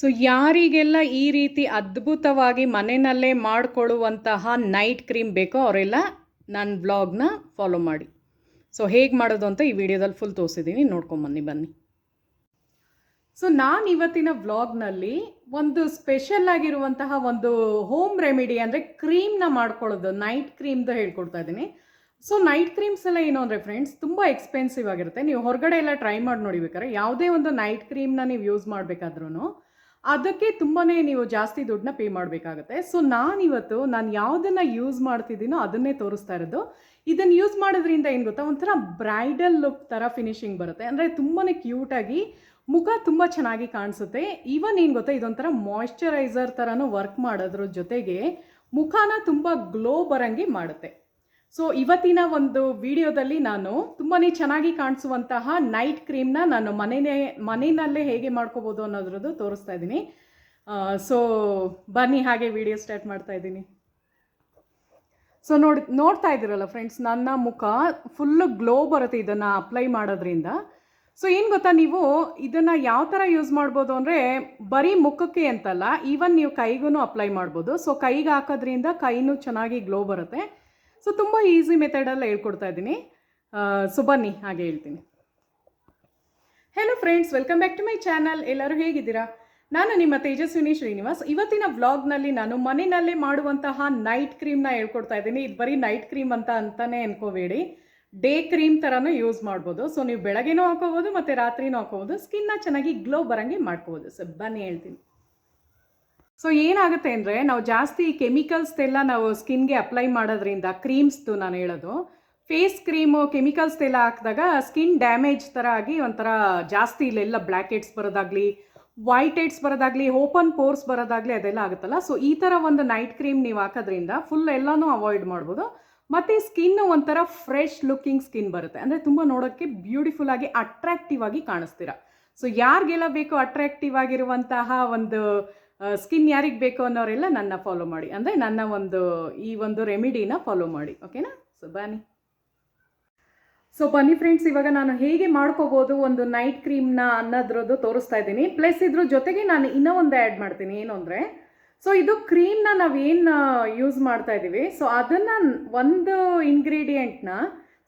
So ಯಾರಿಗೆಲ್ಲ ಈ ರೀತಿ ಅದ್ಭುತವಾಗಿ ಮನೆಯಲ್ಲೇ ಮಾಡಿಕೊಳ್ಳುವಂತಹ ನೈಟ್ ಕ್ರೀಮ್ ಬೇಕೋ ಅವರೆಲ್ಲ ನನ್ನ ಬ್ಲಾಗ್ನ ಫಾಲೋ ಮಾಡಿ. ಸೊ ಹೇಗೆ ಮಾಡೋದು ಅಂತ ಈ ವಿಡಿಯೋದಲ್ಲಿ ಫುಲ್ ತೋರಿಸಿದ್ದೀನಿ ನೋಡ್ಕೊಂಬನ್ನಿ ಬನ್ನಿ ಸೊ ನಾನು ಇವತ್ತಿನ ವ್ಲಾಗ್ನಲ್ಲಿ ಒಂದು ಸ್ಪೆಷಲ್ ಆಗಿರುವಂತಹ ಒಂದು ಹೋಮ್ ರೆಮಿಡಿ ಅಂದರೆ ಕ್ರೀಮ್ನ ಮಾಡ್ಕೊಳ್ಳೋದು ನೈಟ್ ಕ್ರೀಮ್ದು ಹೇಳ್ಕೊಡ್ತಾ ಇದ್ದೀನಿ. ಸೊ ನೈಟ್ ಕ್ರೀಮ್ಸ್ ಎಲ್ಲ ಏನು ಅಂದರೆ ಫ್ರೆಂಡ್ಸ್ ತುಂಬ ಎಕ್ಸ್ಪೆನ್ಸಿವ್ ಆಗಿರುತ್ತೆ. ನೀವು ಹೊರಗಡೆ ಎಲ್ಲ ಟ್ರೈ ಮಾಡಿ ನೋಡಿಬೇಕಾದ್ರೆ ಯಾವುದೇ ಒಂದು ನೈಟ್ ಕ್ರೀಮ್ನ ನೀವು ಯೂಸ್ ಮಾಡಬೇಕಾದ್ರೂ ಅದಕ್ಕೆ ತುಂಬಾ ನೀವು ಜಾಸ್ತಿ ದುಡ್ಡನ್ನ ಪೇ ಮಾಡಬೇಕಾಗುತ್ತೆ. ಸೊ ನಾನಿವತ್ತು ನಾನು ಯಾವುದನ್ನು ಯೂಸ್ ಮಾಡ್ತಿದ್ದೀನೋ ಅದನ್ನೇ ತೋರಿಸ್ತಾ ಇರೋದು. ಇದನ್ನು ಯೂಸ್ ಮಾಡೋದ್ರಿಂದ ಏನು ಗೊತ್ತಾ? ಒಂಥರ ಬ್ರೈಡಲ್ ಲುಕ್ ಥರ ಫಿನಿಶಿಂಗ್ ಬರುತ್ತೆ. ಅಂದರೆ ತುಂಬಾ ಕ್ಯೂಟಾಗಿ ಮುಖ ತುಂಬ ಚೆನ್ನಾಗಿ ಕಾಣಿಸುತ್ತೆ. ಈವನ್ ಏನು ಗೊತ್ತಾ? ಇದೊಂಥರ ಮಾಯ್ಶ್ಚರೈಸರ್ ಥರನೂ ವರ್ಕ್ ಮಾಡೋದ್ರ ಜೊತೆಗೆ ಮುಖನ ತುಂಬ ಗ್ಲೋ ಬರಂಗೆ ಮಾಡುತ್ತೆ. ಸೊ ಇವತ್ತಿನ ಒಂದು ವಿಡಿಯೋದಲ್ಲಿ ನಾನು ತುಂಬಾ ಚೆನ್ನಾಗಿ ಕಾಣಿಸುವಂತಹ ನೈಟ್ ಕ್ರೀಮ್ನ ನಾನು ಮನೆಯೇ ಮನೆಯಲ್ಲೇ ಹೇಗೆ ಮಾಡ್ಕೋಬೋದು ಅನ್ನೋದ್ರದ್ದು ತೋರಿಸ್ತಾ ಇದ್ದೀನಿ. ಸೊ ಬನ್ನಿ ಹಾಗೆ ವಿಡಿಯೋ ಸ್ಟಾರ್ಟ್ ಮಾಡ್ತಾ ಇದ್ದೀನಿ. ಸೊ ನೋಡಿ, ನೋಡ್ತಾ ಇದ್ದೀರಲ್ಲ ಫ್ರೆಂಡ್ಸ್ ನನ್ನ ಮುಖ ಫುಲ್ಲು ಗ್ಲೋ ಬರುತ್ತೆ ಇದನ್ನು ಅಪ್ಲೈ ಮಾಡೋದ್ರಿಂದ. ಸೊ ಏನು ಗೊತ್ತಾ ನೀವು? ಇದನ್ನು ಯಾವ ಥರ ಯೂಸ್ ಮಾಡ್ಬೋದು ಅಂದರೆ ಬರೀ ಮುಖಕ್ಕೆ ಅಂತಲ್ಲ ಈವನ್ ನೀವು ಕೈಗೂ ಅಪ್ಲೈ ಮಾಡ್ಬೋದು. ಸೊ ಕೈಗೆ ಹಾಕೋದ್ರಿಂದ ಕೈನೂ ಚೆನ್ನಾಗಿ ಗ್ಲೋ ಬರುತ್ತೆ. ಸೊ ತುಂಬ ಈಸಿ ಮೆಥಡಲ್ಲಿ ಹೇಳ್ಕೊಡ್ತಾ ಇದ್ದೀನಿ. ಸೊ ಬನ್ನಿ, ಹಾಗೆ ಹೇಳ್ತೀನಿ. Hello friends welcome back to my channel ಎಲ್ಲರೂ ಹೇಗಿದ್ದೀರಾ? ನಾನು ನಿಮ್ಮ ತೇಜಸ್ವಿನಿ ಶ್ರೀನಿವಾಸ್. ಇವತ್ತಿನ ವ್ಲಾಗ್ನಲ್ಲಿ ನಾನು ಮನೆಯಲ್ಲೇ ಮಾಡುವಂತಹ ನೈಟ್ ಕ್ರೀಮ್ನ ಹೇಳ್ಕೊಡ್ತಾ ಇದ್ದೀನಿ. ಇದು ಬರೀ ನೈಟ್ ಕ್ರೀಮ್ ಅಂತ ಅಂತಾನೆ ಅನ್ಕೋಬೇಡಿ. ಡೇ ಕ್ರೀಮ್ ಥರನೂ ಯೂಸ್ ಮಾಡ್ಬೋದು. ಸೊ ನೀವು ಬೆಳಗ್ಗೆನೂ ಹಾಕೋಬೋದು ಮತ್ತು ರಾತ್ರಿನೂ ಹಾಕೋಬೋದು ಸ್ಕಿನ್ನ ಚೆನ್ನಾಗಿ ಗ್ಲೋ ಬರೋಂಗೆ ಮಾಡ್ಕೋಬೋದು. ಸೊ ಬನ್ನಿ ಹೇಳ್ತೀನಿ. ಸೊ ಏನಾಗುತ್ತೆ ಅಂದರೆ, ನಾವು ಜಾಸ್ತಿ ಕೆಮಿಕಲ್ಸ್ ಎಲ್ಲ ನಾವು ಸ್ಕಿನ್ಗೆ ಅಪ್ಲೈ ಮಾಡೋದ್ರಿಂದ ಕ್ರೀಮ್ಸ್ದು ನಾನು ಹೇಳೋದು. ಫೇಸ್ ಕ್ರೀಮು ಕೆಮಿಕಲ್ಸ್ ಎಲ್ಲ ಹಾಕಿದಾಗ ಸ್ಕಿನ್ ಡ್ಯಾಮೇಜ್ ಥರ ಆಗಿ ಒಂಥರ ಜಾಸ್ತಿ ಇಲ್ಲೆಲ್ಲ ಬ್ಲ್ಯಾಕ್ ಹೆಡ್ಸ್ ಬರೋದಾಗಲಿ ವೈಟ್ ಹೆಡ್ಸ್ ಬರೋದಾಗಲಿ ಓಪನ್ ಪೋರ್ಸ್ ಬರೋದಾಗಲಿ ಅದೆಲ್ಲ ಆಗುತ್ತಲ್ಲ. ಸೊ ಈ ಥರ ಒಂದು ನೈಟ್ ಕ್ರೀಮ್ ನೀವು ಹಾಕೋದ್ರಿಂದ ಫುಲ್ ಎಲ್ಲನೂ ಅವಾಯ್ಡ್ ಮಾಡ್ಬೋದು. ಮತ್ತು ಸ್ಕಿನ್ ಒಂಥರ ಫ್ರೆಶ್ ಲುಕ್ಕಿಂಗ್ ಸ್ಕಿನ್ ಬರುತ್ತೆ. ಅಂದರೆ ತುಂಬ ನೋಡೋಕ್ಕೆ ಬ್ಯೂಟಿಫುಲ್ ಆಗಿ ಅಟ್ರಾಕ್ಟಿವ್ ಆಗಿ ಕಾಣಿಸ್ತೀರ. ಸೊ ಯಾರಿಗೆಲ್ಲ ಬೇಕು ಅಟ್ರಾಕ್ಟಿವ್ ಆಗಿರುವಂತಹ ಒಂದು ಸ್ಕಿನ್ ಯಾರಿಗೆ ಬೇಕು ಅನ್ನೋರೆಲ್ಲ ನನ್ನ ಫಾಲೋ ಮಾಡಿ. ಅಂದರೆ ನನ್ನ ಒಂದು, ಈ ಒಂದು ರೆಮಿಡಿನ ಫಾಲೋ ಮಾಡಿ. ಓಕೆನಾ ಸೊ ಬನ್ನಿ. ಸೊ ಬನ್ನಿ ಫ್ರೆಂಡ್ಸ್ ಇವಾಗ ನಾನು ಹೇಗೆ ಮಾಡ್ಕೋಬೋದು ಒಂದು ನೈಟ್ ಕ್ರೀಮ್ನ ಅನ್ನೋದ್ರದ್ದು ತೋರಿಸ್ತಾ ಇದ್ದೀನಿ. ಪ್ಲಸ್ ಇದ್ರ ಜೊತೆಗೆ ನಾನು ಇನ್ನೂ ಒಂದು ಆ್ಯಡ್ ಮಾಡ್ತೀನಿ. ಏನು ಅಂದರೆ ಸೊ ಇದು ಕ್ರೀಮ್ನ ನಾವೇನು ಯೂಸ್ ಮಾಡ್ತಾ ಇದ್ದೀವಿ. ಸೊ ಅದನ್ನು ಒಂದು ಇಂಗ್ರೀಡಿಯೆಂಟ್ನ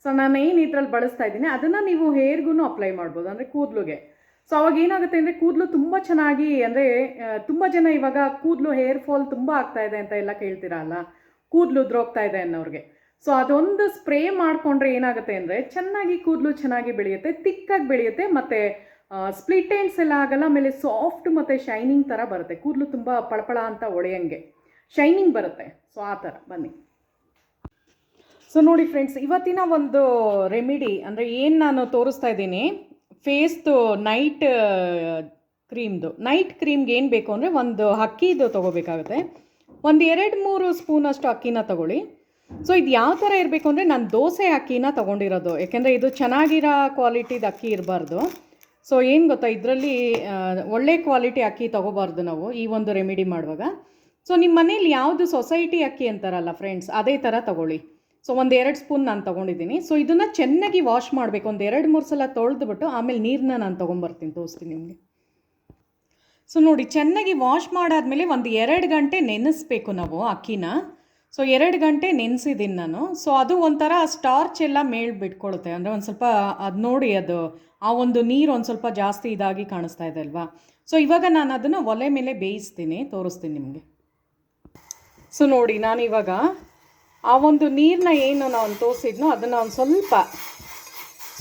ಸೊ ನಾನು ಏನು ಇದ್ರಲ್ಲಿ ಬಳಸ್ತಾ ಇದ್ದೀನಿ, ಅದನ್ನು ನೀವು ಹೇರ್ಗೂ ಅಪ್ಲೈ ಮಾಡ್ಬೋದು. ಅಂದರೆ ಕೂದಲುಗೆ. ಸೊ ಅವಾಗ ಏನಾಗುತ್ತೆ ಅಂದರೆ ಕೂದಲು ತುಂಬ ಚೆನ್ನಾಗಿ ಅಂದರೆ ತುಂಬ ಜನ ಇವಾಗ ಕೂದಲು ಹೇರ್ ಫಾಲ್ ತುಂಬ ಆಗ್ತಾ ಇದೆ ಅಂತ ಎಲ್ಲ ಕೇಳ್ತೀರಲ್ಲ ಕೂದಲು ಉದ್ರೋಗ್ತಾ ಇದೆ ಅನ್ನೋರಿಗೆ. ಸೊ ಅದೊಂದು ಸ್ಪ್ರೇ ಮಾಡಿಕೊಂಡ್ರೆ ಏನಾಗುತ್ತೆ ಅಂದರೆ ಚೆನ್ನಾಗಿ ಕೂದಲು ಚೆನ್ನಾಗಿ ಬೆಳೆಯುತ್ತೆ, ತಿಕ್ಕಾಗಿ ಬೆಳೆಯುತ್ತೆ, ಮತ್ತು ಸ್ಪ್ಲಿಟ್ ಎಂಡ್ಸ್ ಎಲ್ಲ ಆಗಲ್ಲ, ಆಮೇಲೆ ಸಾಫ್ಟ್ ಮತ್ತು ಶೈನಿಂಗ್ ಥರ ಬರುತ್ತೆ. ಕೂದಲು ತುಂಬ ಪಳಪಳ ಅಂತ ಒಳೆಯಂಗೆ ಶೈನಿಂಗ್ ಬರುತ್ತೆ. ಸೊ ಆ ಥರ ಬನ್ನಿ. ಸೊ ನೋಡಿ ಫ್ರೆಂಡ್ಸ್ ಇವತ್ತಿನ ಒಂದು ರೆಮಿಡಿ ಅಂದರೆ ಏನು ನಾನು ತೋರಿಸ್ತಾ ಇದ್ದೀನಿ ಫೇಸ್ದು ನೈಟ್ ಕ್ರೀಮ್ದು ನೈಟ್ ಕ್ರೀಮ್ಗೆ ಏನು ಬೇಕು ಅಂದರೆ ಒಂದು ಅಕ್ಕಿದು ತೊಗೋಬೇಕಾಗುತ್ತೆ. ಒಂದು ಎರಡು ಮೂರು ಸ್ಪೂನಷ್ಟು ಅಕ್ಕಿನ ತೊಗೊಳ್ಳಿ. ಸೊ ಇದು ಯಾವ ಥರ ಇರಬೇಕು ಅಂದರೆ ನಾನು ದೋಸೆ ಅಕ್ಕಿನ ತೊಗೊಂಡಿರೋದು. ಯಾಕೆಂದರೆ ಇದು ಚೆನ್ನಾಗಿರೋ ಕ್ವಾಲಿಟಿದು ಅಕ್ಕಿ ಇರಬಾರ್ದು. ಸೊ ಏನು ಗೊತ್ತಾ? ಇದರಲ್ಲಿ ಒಳ್ಳೆ ಕ್ವಾಲಿಟಿ ಅಕ್ಕಿ ತೊಗೋಬಾರ್ದು ನಾವು ಈ ಒಂದು ರೆಮಿಡಿ ಮಾಡುವಾಗ. ಸೊ ನಿಮ್ಮ ಮನೇಲಿ ಯಾವುದು ಸೊಸೈಟಿ ಅಕ್ಕಿ ಅಂತಾರಲ್ಲ ಫ್ರೆಂಡ್ಸ್ ಅದೇ ಥರ ತೊಗೊಳ್ಳಿ. ಸೊ ಒಂದು ಎರಡು ಸ್ಪೂನ್ ನಾನು ತೊಗೊಂಡಿದ್ದೀನಿ. ಸೊ ಇದನ್ನು ಚೆನ್ನಾಗಿ ವಾಶ್ ಮಾಡಬೇಕು. ಒಂದು ಎರಡು ಮೂರು ಸಲ ತೊಳೆದ್ಬಿಟ್ಟು ಆಮೇಲೆ ನೀರನ್ನ ನಾನು ತೊಗೊಂಬರ್ತೀನಿ. ತೋರಿಸ್ತೀನಿ ನಿಮಗೆ. ಸೊ ನೋಡಿ ಚೆನ್ನಾಗಿ ವಾಶ್ ಮಾಡಾದ್ಮೇಲೆ ಒಂದು ಎರಡು ಗಂಟೆ ನೆನೆಸ್ಬೇಕು ನಾವು ಅಕ್ಕಿನ. ಸೊ ಎರಡು ಗಂಟೆ ನೆನೆಸಿದ್ದೀನಿ ನಾನು. ಸೊ ಅದು ಒಂಥರ ಸ್ಟಾರ್ಚ್ ಎಲ್ಲ ಮೇಲ್ ಬಿಟ್ಕೊಳುತ್ತೆ. ಅಂದರೆ ಒಂದು ಸ್ವಲ್ಪ ಅದು ನೋಡಿ ಅದು, ಆ ಒಂದು ನೀರು ಒಂದು ಸ್ವಲ್ಪ ಜಾಸ್ತಿ ಇದಾಗಿ ಕಾಣಿಸ್ತಾ ಇದೆ ಅಲ್ವಾ? ಸೊ ಇವಾಗ ನಾನು ಅದನ್ನು ಒಲೆ ಮೇಲೆ ಬೇಯಿಸ್ತೀನಿ. ತೋರಿಸ್ತೀನಿ ನಿಮಗೆ. ಸೊ ನೋಡಿ ನಾನು ಇವಾಗ ಆ ಒಂದು ನೀರನ್ನ ಏನು ನಾನು ತೋರಿಸಿದ್ನೋ ಅದನ್ನು ಒಂದು ಸ್ವಲ್ಪ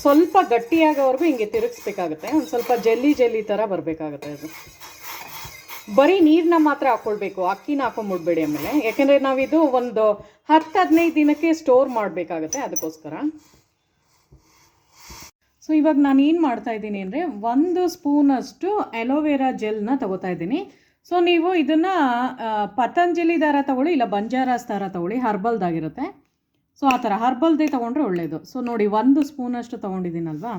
ಸ್ವಲ್ಪ ಗಟ್ಟಿಯಾಗೋವರೆಗೂ ಹಿಂಗೆ ತಿರುಗಿಸ್ಬೇಕಾಗುತ್ತೆ. ಒಂದು ಸ್ವಲ್ಪ ಜಲ್ಲಿ ಜಲ್ಲಿ ಥರ ಬರಬೇಕಾಗುತ್ತೆ ಅದು. ಬರೀ ನೀರನ್ನ ಮಾತ್ರ ಹಾಕ್ಕೊಳ್ಬೇಕು ಅಕ್ಕಿನ ಹಾಕೊಂಬಿಡ್ಬೇಡಿ ಆಮೇಲೆ. ಯಾಕೆಂದರೆ ನಾವಿದು ಒಂದು ಹತ್ತು ಹದಿನೈದು ದಿನಕ್ಕೆ ಸ್ಟೋರ್ ಮಾಡಬೇಕಾಗುತ್ತೆ ಅದಕ್ಕೋಸ್ಕರ. ಸೊ ಇವಾಗ ನಾನು ಏನು ಮಾಡ್ತಾ ಇದ್ದೀನಿ ಅಂದರೆ ಒಂದು ಸ್ಪೂನಷ್ಟು ಅಲೋವೆರಾ ಜೆಲ್ನ ತಗೋತಾ ಇದ್ದೀನಿ. ಸೊ ನೀವು ಇದನ್ನು ಪತಂಜಲಿ ದಾರ ತಗೊಳ್ಳಿ, ಇಲ್ಲ ಬಂಜಾರಾಸ್ ದಾರ ತಗೊಳ್ಳಿ ಹರ್ಬಲ್ದಾಗಿರುತ್ತೆ ಸೊ ಆ ಥರ ಹರ್ಬಲ್ದೇ ತೊಗೊಂಡ್ರೆ ಒಳ್ಳೆಯದು ಸೊ ನೋಡಿ, ಒಂದು ಸ್ಪೂನಷ್ಟು ತೊಗೊಂಡಿದ್ದೀನಲ್ವಾ?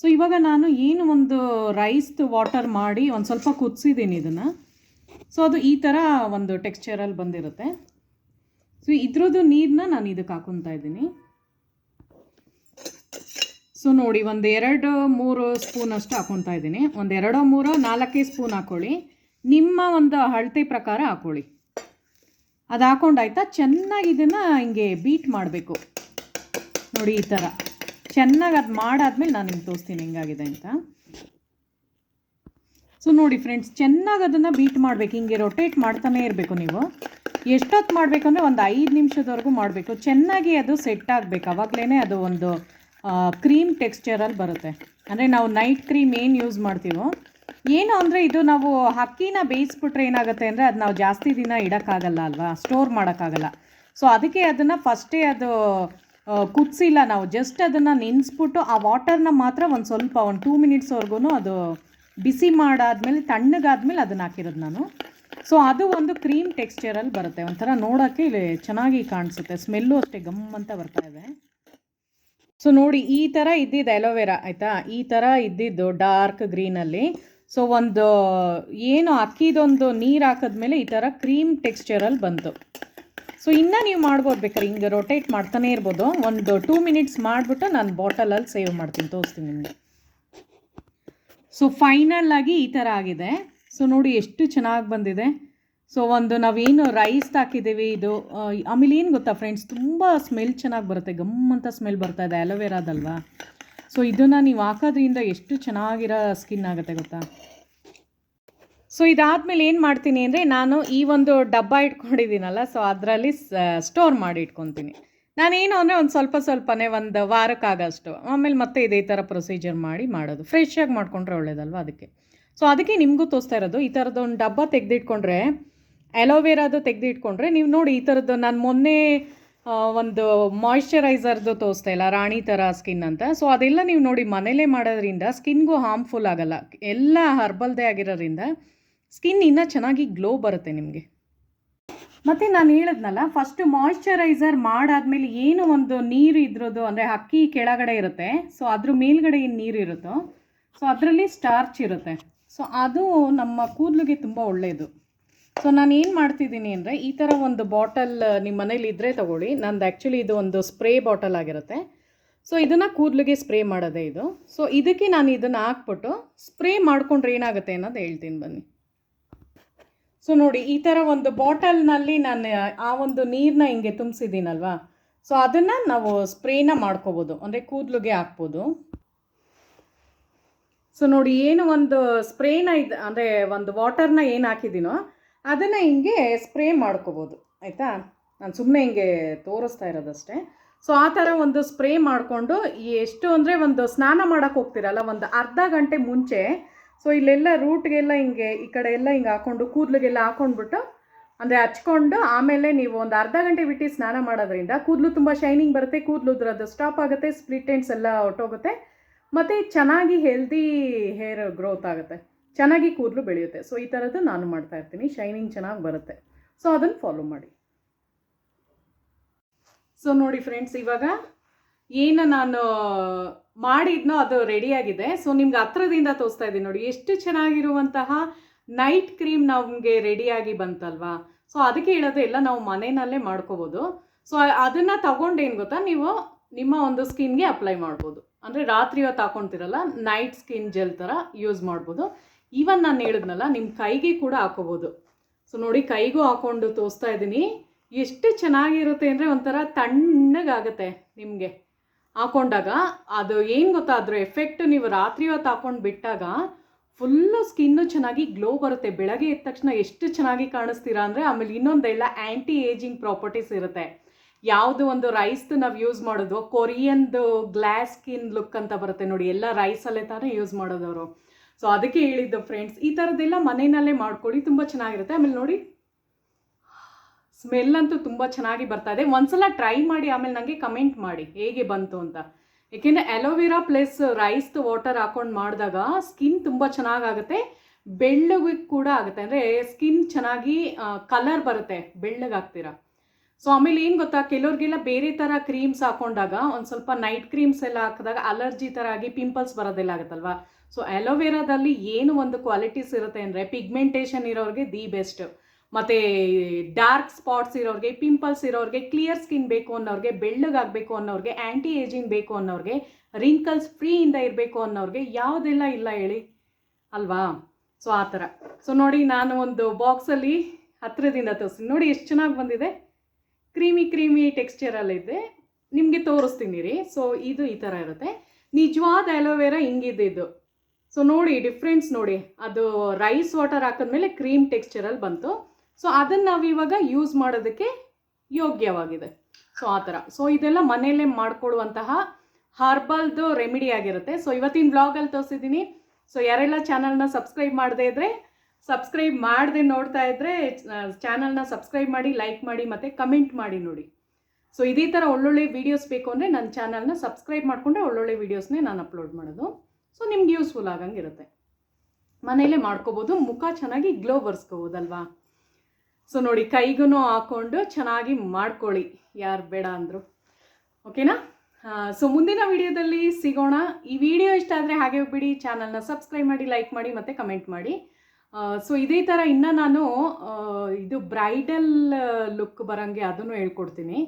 ಸೊ ಇವಾಗ ನಾನು ಏನು ಒಂದು ರೈಸ್ದು ವಾಟರ್ ಮಾಡಿ ಒಂದು ಸ್ವಲ್ಪ ಕುದಿಸಿದ್ದೀನಿ ಇದನ್ನು. ಸೊ ಅದು ಈ ಥರ ಒಂದು ಟೆಕ್ಸ್ಚರಲ್ಲಿ ಬಂದಿರುತ್ತೆ. ಸೊ ಇದ್ರದ್ದು ನೀರನ್ನ ನಾನು ಇದಕ್ಕೆ ಹಾಕೊತಾ ಇದ್ದೀನಿ. ಸೊ ನೋಡಿ ಒಂದು ಎರಡು ಮೂರು ಸ್ಪೂನ್ ಅಷ್ಟು ಹಾಕೊತಾ ಇದ್ದೀನಿ. ಒಂದು ಎರಡೋ ಮೂರೋ ನಾಲ್ಕೇ ಸ್ಪೂನ್ ಹಾಕ್ಕೊಳ್ಳಿ ನಿಮ್ಮ ಒಂದು ಅಳತೆ ಪ್ರಕಾರ ಹಾಕೊಳ್ಳಿ. ಅದು ಹಾಕೊಂಡಾಯ್ತಾ ಚೆನ್ನಾಗಿ ಇದನ್ನು ಹಿಂಗೆ ಬೀಟ್ ಮಾಡಬೇಕು. ನೋಡಿ ಈ ಥರ ಚೆನ್ನಾಗಿ ಅದು ಮಾಡಾದ್ಮೇಲೆ ನಾನು ನಿಮ್ಗೆ ತೋರಿಸ್ತೀನಿ ಹೆಂಗಾಗಿದೆ ಅಂತ. ಸೊ ನೋಡಿ ಫ್ರೆಂಡ್ಸ್ ಚೆನ್ನಾಗಿ ಅದನ್ನು ಬೀಟ್ ಮಾಡಬೇಕು. ಹಿಂಗೆ ರೊಟೇಟ್ ಮಾಡ್ತಾನೆ ಇರಬೇಕು ನೀವು. ಎಷ್ಟೊತ್ತು ಮಾಡಬೇಕು ಅಂದರೆ ಒಂದು ಐದು ನಿಮಿಷದವರೆಗೂ ಮಾಡಬೇಕು. ಚೆನ್ನಾಗಿ ಅದು ಸೆಟ್ ಆಗಬೇಕು. ಅವಾಗಲೇ ಅದು ಒಂದು ಕ್ರೀಮ್ ಟೆಕ್ಸ್ಚರಲ್ಲಿ ಬರುತ್ತೆ. ಅಂದರೆ ನಾವು ನೈಟ್ ಕ್ರೀಮ್ ಏನು ಯೂಸ್ ಮಾಡ್ತೀವೋ ಏನು ಅಂದರೆ ಇದು ನಾವು ಅಕ್ಕಿನ ಬೇಯಿಸ್ಬಿಟ್ರೆ ಏನಾಗುತ್ತೆ ಅಂದರೆ ಅದು ನಾವು ಜಾಸ್ತಿ ದಿನ ಇಡೋಕ್ಕಾಗಲ್ಲ ಅಲ್ವಾ? ಸ್ಟೋರ್ ಮಾಡೋಕ್ಕಾಗಲ್ಲ. ಸೊ ಅದಕ್ಕೆ ಅದನ್ನು ಫಸ್ಟೇ ಅದು ಕುದಿಸಿಲ್ಲ ನಾವು. ಜಸ್ಟ್ ಅದನ್ನು ನೆನೆಸ್ಬಿಟ್ಟು ಆ ವಾಟರ್ನ ಮಾತ್ರ ಒಂದು ಸ್ವಲ್ಪ, ಒಂದು ಟೂ ಮಿನಿಟ್ಸ್ವರೆಗೂ ಅದು ಬಿಸಿ ಮಾಡಾದ್ಮೇಲೆ, ತಣ್ಣಗಾದ್ಮೇಲೆ ಅದನ್ನು ಹಾಕಿರೋದು ನಾನು. ಸೊ ಅದು ಒಂದು ಕ್ರೀಮ್ ಟೆಕ್ಸ್ಚರಲ್ಲಿ ಬರುತ್ತೆ. ಒಂಥರ ನೋಡೋಕ್ಕೆ ಇಲ್ಲಿ ಚೆನ್ನಾಗಿ ಕಾಣಿಸುತ್ತೆ. ಸ್ಮೆಲ್ಲು ಅಷ್ಟೇ ಗಮ್ ಅಂತ ಬರ್ತಾ ಇದೆ. ಸೊ ನೋಡಿ ಈ ಥರ ಇದ್ದಿದ್ದು ಅಲೋವೆರಾ ಆಯಿತಾ? ಈ ಥರ ಇದ್ದಿದ್ದು ಡಾರ್ಕ್ ಗ್ರೀನಲ್ಲಿ ಸೊ ಒಂದು, ಏನು ಅಕ್ಕಿದೊಂದು ನೀರು ಹಾಕಿದ್ಮೇಲೆ ಈ ಥರ ಕ್ರೀಮ್ ಟೆಕ್ಸ್ಚರಲ್ಲಿ ಬಂತು. ಸೊ ಇನ್ನೂ ನೀವು ಮಾಡ್ಬೋದು ಬೇಕಾದ್ರೆ, ಹಿಂಗೆ ರೊಟೇಟ್ ಮಾಡ್ತಾನೆ ಇರ್ಬೋದು. ಒಂದು ಟೂ ಮಿನಿಟ್ಸ್ ಮಾಡಿಬಿಟ್ಟು ನಾನು ಬಾಟಲಲ್ಲಿ ಸೇವ್ ಮಾಡ್ತೀನಿ, ತೋರಿಸ್ತೀನಿ ನಿಮಗೆ. ಸೊ ಫೈನಲ್ ಈ ಥರ ಆಗಿದೆ. ಸೊ ನೋಡಿ ಎಷ್ಟು ಚೆನ್ನಾಗಿ ಬಂದಿದೆ. ಸೊ ಒಂದು ನಾವೇನು ರೈಸ್ ಹಾಕಿದ್ದೀವಿ, ಇದು ಆಮೇಲೆ ಏನು ಗೊತ್ತಾ ಫ್ರೆಂಡ್ಸ್ ತುಂಬ ಸ್ಮೆಲ್ ಚೆನ್ನಾಗಿ ಬರುತ್ತೆ. ಗಮ್ ಅಂತ ಸ್ಮೆಲ್ ಬರ್ತಾ ಇದೆ ಅಲೋವೆರಾದಲ್ವಾ ಸೊ ಇದನ್ನು ನೀವು ಹಾಕೋದ್ರಿಂದ ಎಷ್ಟು ಚೆನ್ನಾಗಿರೋ ಸ್ಕಿನ್ ಆಗುತ್ತೆ ಗೊತ್ತಾ? ಸೊ ಇದಾದಮೇಲೆ ಏನು ಮಾಡ್ತೀನಿ ಅಂದರೆ ನಾನು ಈ ಒಂದು ಡಬ್ಬ ಇಟ್ಕೊಂಡಿದ್ದೀನಲ್ಲ ಸೊ ಅದರಲ್ಲಿ ಸ್ಟೋರ್ ಮಾಡಿ ಇಟ್ಕೊತೀನಿ. ನಾನೇನು ಅಂದರೆ ಒಂದು ಸ್ವಲ್ಪ ಸ್ವಲ್ಪನೇ ಒಂದು ವಾರಕ್ಕಾಗಷ್ಟು, ಆಮೇಲೆ ಮತ್ತೆ ಇದೇ ಥರ ಪ್ರೊಸೀಜರ್ ಮಾಡಿ ಮಾಡೋದು. ಫ್ರೆಶ್ ಆಗಿ ಮಾಡ್ಕೊಂಡ್ರೆ ಒಳ್ಳೇದಲ್ವ ಅದಕ್ಕೆ. ಸೊ ಅದಕ್ಕೆ ನಿಮಗೂ ತೋರಿಸ್ತಾ ಇರೋದು, ಈ ಥರದ್ದು ಒಂದು ಡಬ್ಬ ತೆಗೆದಿಟ್ಕೊಂಡ್ರೆ ಅಲೋವೆರಾದು ತೆಗೆದಿಟ್ಕೊಂಡ್ರೆ, ನೀವು ನೋಡಿ ಈ ಥರದ್ದು ನಾನು ಮೊನ್ನೆ ಒಂದು ಮಾಯಿಶ್ಚರೈಸರ್ದು ತೋರಿಸ್ತಾ ಇಲ್ಲ, ರಾಣಿ ಥರ ಸ್ಕಿನ್ ಅಂತ. ಸೊ ಅದೆಲ್ಲ ನೀವು ನೋಡಿ ಮನೆಯಲ್ಲೇ ಮಾಡೋದ್ರಿಂದ ಸ್ಕಿನ್ಗೂ ಹಾರ್ಮ್ಫುಲ್ ಆಗಲ್ಲ. ಎಲ್ಲ ಹರ್ಬಲ್ದೇ ಆಗಿರೋದ್ರಿಂದ ಸ್ಕಿನ್ ಇನ್ನೂ ಚೆನ್ನಾಗಿ ಗ್ಲೋ ಬರುತ್ತೆ ನಿಮಗೆ. ಮತ್ತು ನಾನು ಹೇಳಿದ್ನಲ್ಲ ಫಸ್ಟ್ ಮಾಯಿಶ್ಚರೈಸರ್ ಮಾಡಾದ್ಮೇಲೆ ಏನು ಒಂದು ನೀರು ಇದ್ರದ್ದು, ಅಂದರೆ ಅಕ್ಕಿ ಕೆಳಗಡೆ ಇರುತ್ತೆ. ಸೊ ಅದ್ರ ಮೇಲ್ಗಡೆ ಏನು ನೀರು ಇರುತ್ತೋ ಸೊ ಅದರಲ್ಲಿ ಸ್ಟಾರ್ಚ್ ಇರುತ್ತೆ. ಸೊ ಅದು ನಮ್ಮ ಕೂದಲಿಗೆ ತುಂಬ ಒಳ್ಳೆಯದು ಸೊ ನಾನು ಏನು ಮಾಡ್ತಿದ್ದೀನಿ ಅಂದರೆ ಈ ಥರ ಒಂದು ಬಾಟಲ್ ನಿಮ್ಮ ಮನೇಲಿ ಇದ್ದರೆ ತಗೊಳ್ಳಿ. ನಂದು ಆ್ಯಕ್ಚುಲಿ ಇದು ಒಂದು ಸ್ಪ್ರೇ ಬಾಟಲ್ ಆಗಿರುತ್ತೆ. ಸೊ ಇದನ್ನು ಕೂದಲಿಗೆ ಸ್ಪ್ರೇ ಮಾಡೋದೇ ಇದು. ಸೊ ಇದಕ್ಕೆ ನಾನು ಇದನ್ನು ಹಾಕ್ಬಿಟ್ಟು ಸ್ಪ್ರೇ ಮಾಡಿಕೊಂಡ್ರೆ ಏನಾಗುತ್ತೆ ಅನ್ನೋದು ಹೇಳ್ತೀನಿ ಬನ್ನಿ. ಸೊ ನೋಡಿ, ಈ ಥರ ಒಂದು ಬಾಟಲ್ನಲ್ಲಿ ನಾನು, ಆ ಒಂದು ನೀರನ್ನ ಹಿಂಗೆ ತುಂಬಿಸಿದ್ದೀನಲ್ವಾ? ಸೊ ಅದನ್ನು ನಾವು ಸ್ಪ್ರೇನ ಮಾಡ್ಕೋಬೋದು. ಅಂದರೆ ಕೂದಲಿಗೆ ಹಾಕ್ಬೋದು. ಸೊ ನೋಡಿ, ಏನು ಒಂದು ಸ್ಪ್ರೇನ ಇದು, ಅಂದರೆ ಒಂದು ವಾಟರ್ನ ಏನು ಹಾಕಿದ್ದೀನೋ ಅದನ್ನು ಹಿಂಗೆ ಸ್ಪ್ರೇ ಮಾಡ್ಕೋಬೋದು, ಆಯಿತಾ? ನಾನು ಸುಮ್ಮನೆ ಹಿಂಗೆ ತೋರಿಸ್ತಾ ಇರೋದಷ್ಟೇ. ಸೊ ಆ ಥರ ಒಂದು ಸ್ಪ್ರೇ ಮಾಡಿಕೊಂಡು ಎಷ್ಟು ಅಂದರೆ ಒಂದು ಸ್ನಾನ ಮಾಡೋಕ್ಕೆ ಹೋಗ್ತೀರಲ್ಲ, ಒಂದು ಅರ್ಧ ಗಂಟೆ ಮುಂಚೆ ಸೊ ಇಲ್ಲೆಲ್ಲ ರೂಟ್ಗೆಲ್ಲ ಹಿಂಗೆ ಈ ಕಡೆ ಎಲ್ಲ ಹಿಂಗೆ ಹಾಕ್ಕೊಂಡು ಕೂದಲಿಗೆಲ್ಲ ಹಾಕ್ಕೊಂಡ್ಬಿಟ್ಟು ಅಂದರೆ ಹಚ್ಕೊಂಡು ಆಮೇಲೆ ನೀವು ಒಂದು ಅರ್ಧ ಗಂಟೆ ಬಿಟ್ಟು ಸ್ನಾನ ಮಾಡೋದ್ರಿಂದ ಕೂದಲು ತುಂಬ ಶೈನಿಂಗ್ ಬರುತ್ತೆ, ಕೂದಲು ಅದ್ರದ್ದು ಸ್ಟಾಪ್ ಆಗುತ್ತೆ ಸ್ಪ್ಲಿಟ್ ಎಂಡ್ಸ್ ಎಲ್ಲ ಹೊಟ್ಟೋಗುತ್ತೆ ಮತ್ತು ಚೆನ್ನಾಗಿ ಹೆಲ್ದಿ ಹೇರ್ ಗ್ರೋತ್ ಆಗುತ್ತೆ. ಚೆನ್ನಾಗಿ ಕೂದಲು ಬೆಳೆಯುತ್ತೆ. ಸೊ ಈ ಥರದ್ದು ನಾನು ಮಾಡ್ತಾ ಇರ್ತೀನಿ. ಶೈನಿಂಗ್ ಚೆನ್ನಾಗಿ ಬರುತ್ತೆ. ಸೊ ಅದನ್ನು ಫಾಲೋ ಮಾಡಿ. ಸೊ ನೋಡಿ ಫ್ರೆಂಡ್ಸ್ ಇವಾಗ ಏನು ನಾನು ಮಾಡಿದ್ನೋ ಅದು ರೆಡಿಯಾಗಿದೆ ಸೊ ನಿಮ್ಗೆ ಹತ್ರದಿಂದ ತೋರಿಸ್ತಾ ಇದ್ದೀನಿ ನೋಡಿ. ಎಷ್ಟು ಚೆನ್ನಾಗಿರುವಂತಹ ನೈಟ್ ಕ್ರೀಮ್ ನಮಗೆ ರೆಡಿಯಾಗಿ ಬಂತಲ್ವಾ? ಸೊ ಅದಕ್ಕೆ ಹೇಳೋದು ಎಲ್ಲ ನಾವು ಮನೆಯಲ್ಲೇ ಮಾಡ್ಕೋಬೋದು. ಸೊ ಅದನ್ನು ತಗೊಂಡೇನು ಗೊತ್ತಾ? ನೀವು ನಿಮ್ಮ ಒಂದು ಸ್ಕಿನ್ಗೆ ಅಪ್ಲೈ ಮಾಡ್ಬೋದು. ಅಂದರೆ ರಾತ್ರಿ ಹೊತ್ತು ಹಾಕೊಂತಿರಲ್ಲ ನೈಟ್ ಸ್ಕಿನ್ ಜೆಲ್ ಥರ ಯೂಸ್ ಮಾಡ್ಬೋದು. ಈವನ್ ನಾನು ಹೇಳಿದ್ನಲ್ಲ ನಿಮ್ಮ ಕೈಗೆ ಕೂಡ ಹಾಕೋಬೋದು. ಸೊ ನೋಡಿ, ಕೈಗೂ ಹಾಕೊಂಡು ತೋರಿಸ್ತಾ ಇದ್ದೀನಿ. ಎಷ್ಟು ಚೆನ್ನಾಗಿರುತ್ತೆ ಅಂದರೆ ಒಂಥರ ತಣ್ಣಗಾಗತ್ತೆ ನಿಮಗೆ. ಹಾಕೊಂಡಾಗ, ಅದು ಏನು ಗೊತ್ತಾ, ಅದ್ರ ಎಫೆಕ್ಟ್ ನೀವು ರಾತ್ರಿ ಹೊತ್ತು ಹಾಕೊಂಡು ಬಿಟ್ಟಾಗ ಫುಲ್ಲು ಸ್ಕಿನ್ನು ಚೆನ್ನಾಗಿ ಗ್ಲೋ ಬರುತ್ತೆ. ಬೆಳಗ್ಗೆ ಎದ್ದ ತಕ್ಷಣ ಎಷ್ಟು ಚೆನ್ನಾಗಿ ಕಾಣಿಸ್ತೀರಾ ಅಂದರೆ, ಆಮೇಲೆ ಇನ್ನೊಂದೆಲ್ಲ ಆ್ಯಂಟಿ ಏಜಿಂಗ್ ಪ್ರಾಪರ್ಟೀಸ್ ಇರುತ್ತೆ. ಯಾವುದು ಒಂದು ರೈಸ್ದು ನಾವು ಯೂಸ್ ಮಾಡೋದು, ಕೊರಿಯನ್ದು ಗ್ಲಾಸ್ ಸ್ಕಿನ್ ಲುಕ್ ಅಂತ ಬರುತ್ತೆ ನೋಡಿ, ಎಲ್ಲ ರೈಸಲ್ಲೇ ತಾನೇ ಯೂಸ್ ಮಾಡೋದವರು. ಸೊ ಅದಕ್ಕೆ ಹೇಳಿದ್ದು ಫ್ರೆಂಡ್ಸ್ ಈ ಥರದ್ದೆಲ್ಲ ಮನೆಯಲ್ಲೇ ಮಾಡ್ಕೊಳ್ಳಿ, ತುಂಬ ಚೆನ್ನಾಗಿರುತ್ತೆ. ಆಮೇಲೆ ನೋಡಿ ಸ್ಮೆಲ್ ಅಂತೂ ತುಂಬ ಚೆನ್ನಾಗಿ ಬರ್ತಾ ಇದೆ. ಒಂದ್ಸಲ ಟ್ರೈ ಮಾಡಿ, ಆಮೇಲೆ ನನಗೆ ಕಮೆಂಟ್ ಮಾಡಿ, ಹೇಗೆ ಬಂತು ಅಂತ. ಏಕೆಂದರೆ ಅಲೋವೆರಾ ಪ್ಲಸ್ ರೈಸ್ದು ವಾಟರ್ ಹಾಕೊಂಡು ಮಾಡಿದಾಗ ಸ್ಕಿನ್ ತುಂಬ ಚೆನ್ನಾಗಾಗುತ್ತೆ. ಬೆಳ್ಳಗೆ ಕೂಡ ಆಗುತ್ತೆ. ಅಂದರೆ ಸ್ಕಿನ್ ಚೆನ್ನಾಗಿ ಕಲರ್ ಬರುತ್ತೆ ಬೆಳ್ಳಗಾಗ್ತೀರಾ ಸೊ ಆಮೇಲೆ ಏನು ಗೊತ್ತಾ? ಕೆಲವ್ರಿಗೆಲ್ಲ ಬೇರೆ ಥರ ಕ್ರೀಮ್ಸ್ ಹಾಕೊಂಡಾಗ, ಒಂದು ಸ್ವಲ್ಪ ನೈಟ್ ಕ್ರೀಮ್ಸ್ ಎಲ್ಲ ಹಾಕಿದಾಗ ಅಲರ್ಜಿ ಥರ ಆಗಿ ಪಿಂಪಲ್ಸ್ ಬರೋದೆಲ್ಲ ಆಗುತ್ತಲ್ವಾ? ಸೊ ಅಲೋವೆರಾದಲ್ಲಿ ಏನು ಒಂದು ಕ್ವಾಲಿಟೀಸ್ ಇರುತ್ತೆ ಅಂದರೆ ಪಿಗ್ಮೆಂಟೇಷನ್ ಇರೋರಿಗೆ ದಿ ಬೆಸ್ಟ್ ಮತ್ತು ಡಾರ್ಕ್ ಸ್ಪಾಟ್ಸ್ ಇರೋರಿಗೆ ಪಿಂಪಲ್ಸ್ ಇರೋರಿಗೆ ಕ್ಲಿಯರ್ ಸ್ಕಿನ್ ಬೇಕು ಅನ್ನೋರಿಗೆ, ಬೆಳ್ಳಗಾಗಬೇಕು ಅನ್ನೋರಿಗೆ ಆ್ಯಂಟಿ ಏಜಿಂಗ್ ಬೇಕು ಅನ್ನೋರಿಗೆ ರಿಂಕಲ್ಸ್ ಫ್ರೀಯಿಂದ ಇರಬೇಕು ಅನ್ನೋರಿಗೆ ಯಾವುದೆಲ್ಲ ಇಲ್ಲ ಹೇಳಿ. ಅಲ್ವಾ? ಸೊ ಆ ಥರ. ಸೊ ನೋಡಿ ನಾನು ಒಂದು ಬಾಕ್ಸಲ್ಲಿ ಹತ್ತಿರದಿಂದ ತೋರಿಸ್ತೀನಿ. ನೋಡಿ ಎಷ್ಟು ಚೆನ್ನಾಗಿ ಬಂದಿದೆ. ಕ್ರೀಮಿ ಕ್ರೀಮಿ ಟೆಕ್ಸ್ಚರಲ್ಲಿದೆ ನಿಮಗೆ ತೋರಿಸ್ತೀನಿ ರೀ. ಸೊ ಇದು ಈ ಥರ ಇರುತ್ತೆ. ನಿಜವಾದ ಅಲೋವೆರಾ ಹಿಂಗಿದ್ದು ಸೊ ನೋಡಿ ಡಿಫ್ರೆನ್ಸ್ ನೋಡಿ. ಅದು ರೈಸ್ ವಾಟರ್ ಹಾಕಿದ್ಮೇಲೆ ಕ್ರೀಮ್ ಟೆಕ್ಸ್ಚರಲ್ಲಿ ಬಂತು. ಸೊ ಅದನ್ನು ನಾವು ಇವಾಗ ಯೂಸ್ ಮಾಡೋದಕ್ಕೆ ಯೋಗ್ಯವಾಗಿದೆ. ಸೊ ಆ ಥರ. ಸೊ ಇದೆಲ್ಲ ಮನೆಯಲ್ಲೇ ಮಾಡ್ಕೊಳ್ಳುವಂತಹ ಹರ್ಬಲ್ದು ರೆಮಿಡಿ ಆಗಿರುತ್ತೆ. ಸೊ ಇವತ್ತಿನ ಬ್ಲಾಗಲ್ಲಿ ತೋರಿಸಿದ್ದೀನಿ. ಸೊ ಯಾರೆಲ್ಲ ಚಾನಲ್ನ ಸಬ್ಸ್ಕ್ರೈಬ್ ಮಾಡದೇ ಇದ್ದರೆ ಸಬ್ಸ್ಕ್ರೈಬ್ ಮಾಡದೆ ನೋಡ್ತಾ ಇದ್ದರೆ ಚಾನಲ್ನ ಸಬ್ಸ್ಕ್ರೈಬ್ ಮಾಡಿ ಲೈಕ್ ಮಾಡಿ, ಮತ್ತು ಕಮೆಂಟ್ ಮಾಡಿ ನೋಡಿ. ಸೊ ಇದೇ ಥರ ಒಳ್ಳೊಳ್ಳೆ ವೀಡಿಯೋಸ್ ಬೇಕು ಅಂದರೆ ನನ್ನ ಚಾನಲ್ನ ಸಬ್ಸ್ಕ್ರೈಬ್ ಮಾಡಿಕೊಂಡ್ರೆ ಒಳ್ಳೊಳ್ಳೆ ವೀಡಿಯೋಸ್ನೇ ನಾನು ಅಪ್ಲೋಡ್ ಮಾಡೋದು. ಸೊ ನಿಮ್ಗೆ ಯೂಸ್ಫುಲ್ ಆಗಂಗೆ ಇರುತ್ತೆ ಮನೆಯಲ್ಲೇ ಮಾಡ್ಕೋಬೋದು, ಮುಖ ಚೆನ್ನಾಗಿ ಗ್ಲೋ ಬರ್ಸ್ಕೋಬೋದಲ್ವಾ? ಸೊ ನೋಡಿ ಕೈಗೂ ಹಾಕ್ಕೊಂಡು ಚೆನ್ನಾಗಿ ಮಾಡ್ಕೊಳ್ಳಿ. ಯಾರು ಬೇಡ ಅಂದರು. ಓಕೆನಾ ಸೊ ಮುಂದಿನ ವಿಡಿಯೋದಲ್ಲಿ ಸಿಗೋಣ. ಈ ವಿಡಿಯೋ ಇಷ್ಟ ಆದರೆ ಹಾಗೆ ಬಿಡಿ ಚಾನಲ್ನ ಸಬ್ಸ್ಕ್ರೈಬ್ ಮಾಡಿ ಲೈಕ್ ಮಾಡಿ, ಮತ್ತು ಕಮೆಂಟ್ ಮಾಡಿ. ಸೊ ಇದೇ ಥರ ಇನ್ನು ನಾನು ಇದು ಬ್ರೈಡಲ್ ಲುಕ್ ಬರೋಂಗೆ ಅದನ್ನು ಹೇಳ್ಕೊಡ್ತೀನಿ.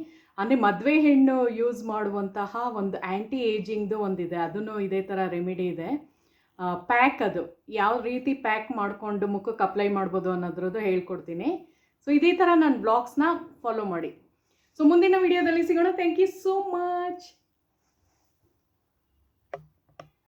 ಅಂದರೆ ಮದುವೆ ಹೆಣ್ಣು ಯೂಸ್ ಮಾಡುವಂತಹ ಒಂದು ಆ್ಯಂಟಿ ಏಜಿಂಗ್ದು ಒಂದಿದೆ. ಅದನ್ನು ಇದೇ ಥರ ರೆಮಿಡಿ ಇದೆ. ಪ್ಯಾಕ್ ಅದು. ಯಾವ ರೀತಿ ಪ್ಯಾಕ್ ಮಾಡಿಕೊಂಡು ಮುಖಕ್ಕೆ ಅಪ್ಲೈ ಮಾಡ್ಬೋದು ಅನ್ನೋದ್ರದ್ದು ಹೇಳ್ಕೊಡ್ತೀನಿ. ಸೊ ಇದೇ ಥರ ನನ್ನ ಬ್ಲಾಗ್ಸ್ನ ಫಾಲೋ ಮಾಡಿ. ಸೊ ಮುಂದಿನ ವಿಡಿಯೋದಲ್ಲಿ ಸಿಗೋಣ. Thank you so much